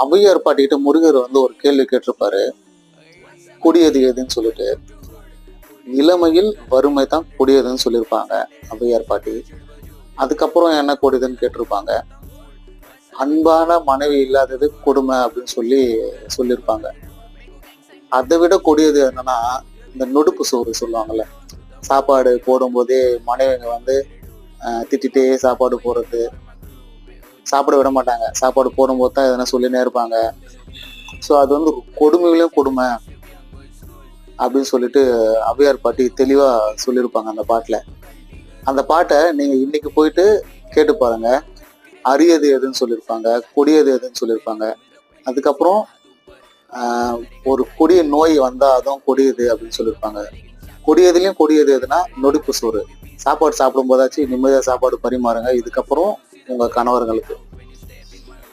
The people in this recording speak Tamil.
அம்பையார் பாட்டிக்கிட்ட முருகர் வந்து ஒரு கேள்வி கேட்டிருப்பாரு. கொடியது எதுன்னு சொல்லிட்டு. இளமையில் வறுமை தான் கொடியதுன்னு சொல்லியிருப்பாங்க அம்பையார் பாட்டி அதுக்கப்புறம் என்ன கொடியதுன்னு கேட்டிருப்பாங்க. அன்பான மனைவி இல்லாதது கொடுமை அப்படின்னு சொல்லி சொல்லியிருப்பாங்க. அதை விட கொடியது என்னன்னா இந்த நொடுப்பு சோறு சொல்லுவாங்கல்ல. சாப்பாடு போடும்போதே மனைவிங்க வந்து திட்டிட்டே சாப்பாடு போடுறது. சாப்பிட விட மாட்டாங்க. சாப்பாடு போடும்போது தான் எதனா சொல்லினே இருப்பாங்க. ஸோ அது வந்து கொடுமையிலும் கொடுமை அப்படின்னு சொல்லிட்டு அபியார் பாட்டி தெளிவாக சொல்லியிருப்பாங்க அந்த பாட்டில். அந்த பாட்டை நீங்கள் இன்னைக்கு போயிட்டு கேட்டு பாருங்க. அரியது எதுன்னு சொல்லியிருப்பாங்க கொடியது எதுன்னு சொல்லியிருப்பாங்க. அதுக்கப்புறம் ஒரு கொடிய நோய் வந்தால் அதுவும் கொடியது அப்படின்னு சொல்லியிருப்பாங்க. கொடியதுலேயும் கொடியது எதுனா நொடிப்பு சோறு. சாப்பாடு சாப்பிடும் போதாச்சும் நிம்மதியாக சாப்பாடு பரிமாறுங்க. இதுக்கப்புறம் உங்கள் கணவர்களுக்கு.